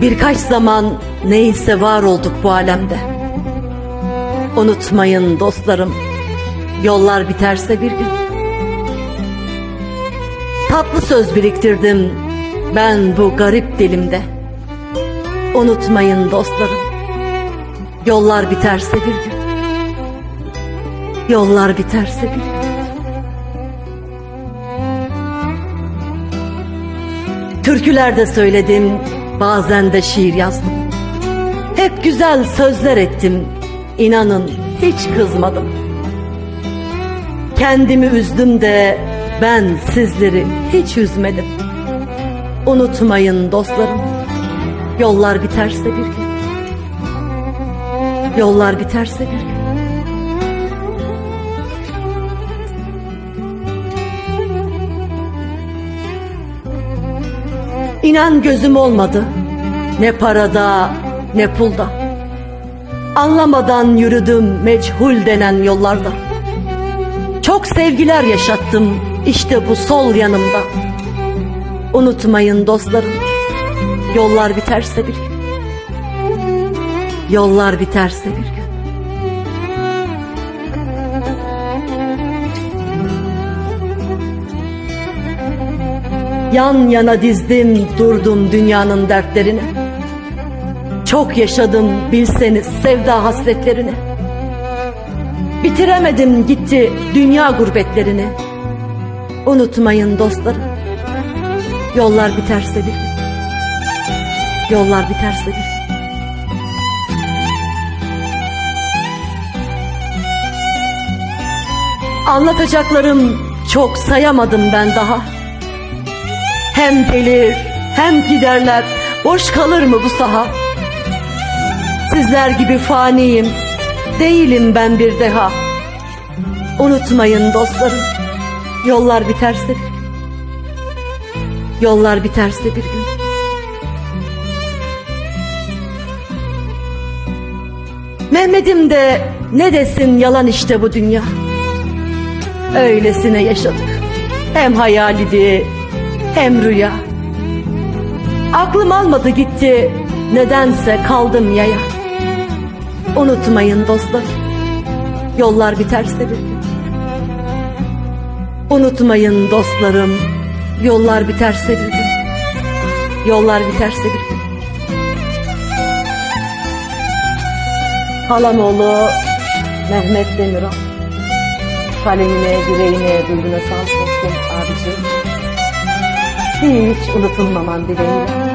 Birkaç zaman neyse var olduk bu alemde. Unutmayın dostlarım, yollar biterse bir gün. Tatlı söz biriktirdim ben bu garip dilimde. Unutmayın dostlarım, yollar biterse bir gün. Yollar biterse bir gün. Türküler de söyledim, bazen de şiir yazdım. Hep güzel sözler ettim, inanın hiç kızmadım. Kendimi üzdüm de ben sizleri hiç üzmedim. Unutmayın dostlarım, yollar biterse bir gün. Yollar biterse bir gün. İnan gözüm olmadı. Ne parada ne pulda. Anlamadan yürüdüm meçhul denen yollarda. Çok sevgiler yaşattım işte bu sol yanımda. Unutmayın dostlarım. Yollar biterse bir. Yollar biterse bir gün. Yan yana dizdim durdum dünyanın dertlerini. Çok yaşadım bilseniz sevda hasretlerini. Bitiremedim gitti dünya gurbetlerini. Unutmayın dostlarım. Yollar biterse bir. Yollar biterse bir. Anlatacaklarım çok sayamadım ben daha. Hem gelir hem giderler boş kalır mı bu saha? Sizler gibi faniyim değilim ben bir deha. Unutmayın dostlarım yollar biterse bir gün. Yollar biterse bir gün. Mehmet'im de ne desin yalan işte bu dünya. Öylesine yaşadık. Hem hayal idi hem rüya. Aklım almadı gitti nedense kaldım yaya. Unutmayın dostlar yollar biterse bir. Unutmayın dostlarım yollar biterse bir. Yollar biterse bir gün. Halamoğlu Mehmet Demirel. Kalemine, yüreğine, gülüne sağlık olsun abiciğim. Hiç unutulmaman dileğiyle.